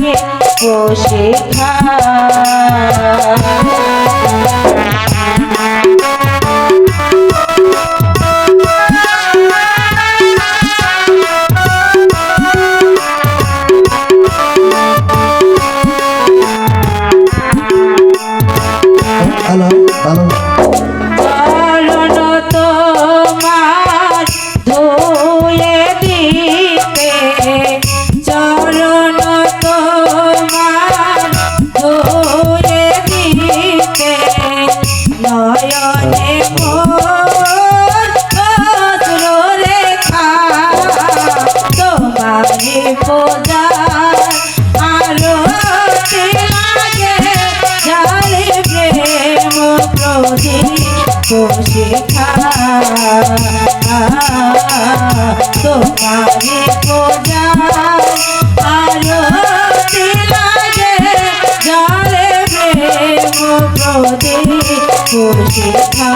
আরতি লাগে জলে तो तुम्हारे पूजा तो आरती लागे जाले में मोदी खुशी था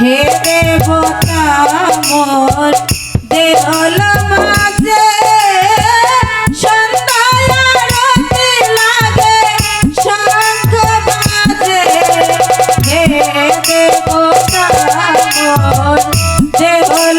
হে দেবতা মোর দেহল মাঝে দেবতা মোর দেহল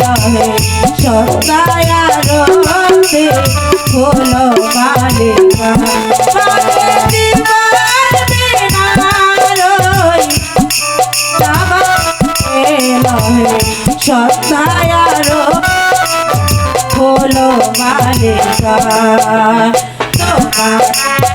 লহে হলো বাজে জীবন বিনারই লহে সত্যায়ার হলো মালিকা তোমার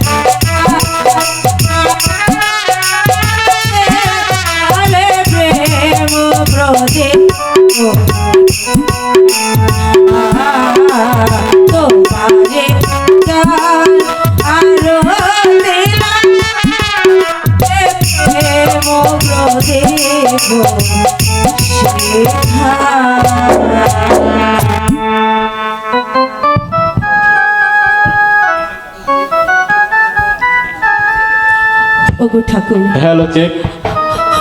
ওগো ঠাকুর। হ্যালো চেক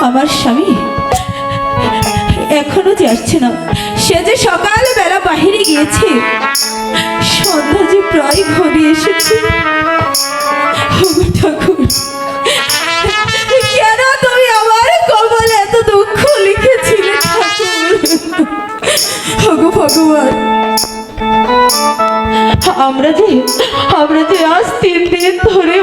আমার স্বামী। এখনও যে আসছে না সে যে সকালে বেলা বাহিরে গিয়েছে সন্ধ্যা যে প্রায় ঘরে এসেছে আমরা যে আমরা যে আজ তিন দিন ধরে